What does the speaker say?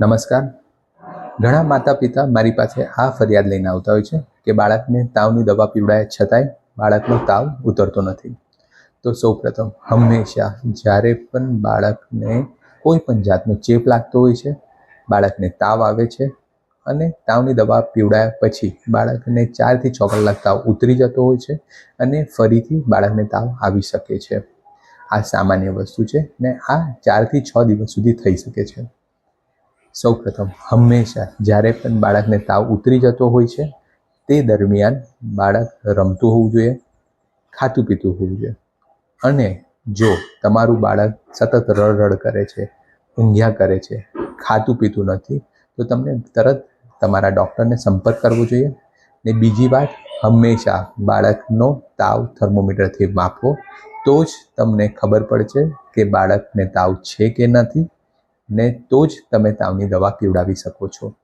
નમસ્કાર. ઘણા માતા પિતા મારી પાસે આ ફરિયાદ લઈને આવતા હોય છે કે બાળકને તાવની દવા પીવડાય છતાંય બાળકનો તાવ ઉતરતો નથી. તો સૌપ્રથમ, હંમેશા જ્યારે પણ બાળકને કોઈ પણ જાતનો ચેપ લાગતો હોય છે, બાળકને તાવ આવે છે અને તાવની દવા પીવડાયા પછી બાળકને ચારથી છ કલાક તાવ ઉતરી જતો હોય છે અને ફરીથી બાળકને તાવ આવી શકે છે. આ સામાન્ય વસ્તુ છે ને આ ચારથી છ દિવસ સુધી થઈ શકે છે. સૌપ્રથમ હંમેશા જ્યારે પણ બાળકને તાવ ઉતરી જતો હોય છે, તે દરમિયાન બાળક રમતું હોવું જોઈએ, ખાતું પીતું હોવું જોઈએ. અને જો તમારું બાળક સતત રડ રડ કરે છે, ઊંઘ્યા કરે છે, ખાતું પીતું નથી, તો તમને તરત તમારા ડૉક્ટરને સંપર્ક કરવો જોઈએ. ને બીજી વાત, હંમેશા બાળકનો તાવ થર્મોમીટરથી માપવો, તો જ તમને ખબર પડશે કે બાળકને તાવ છે કે નથી. ને તો જ તમે તાવની દવા પીવડાવી શકો છો.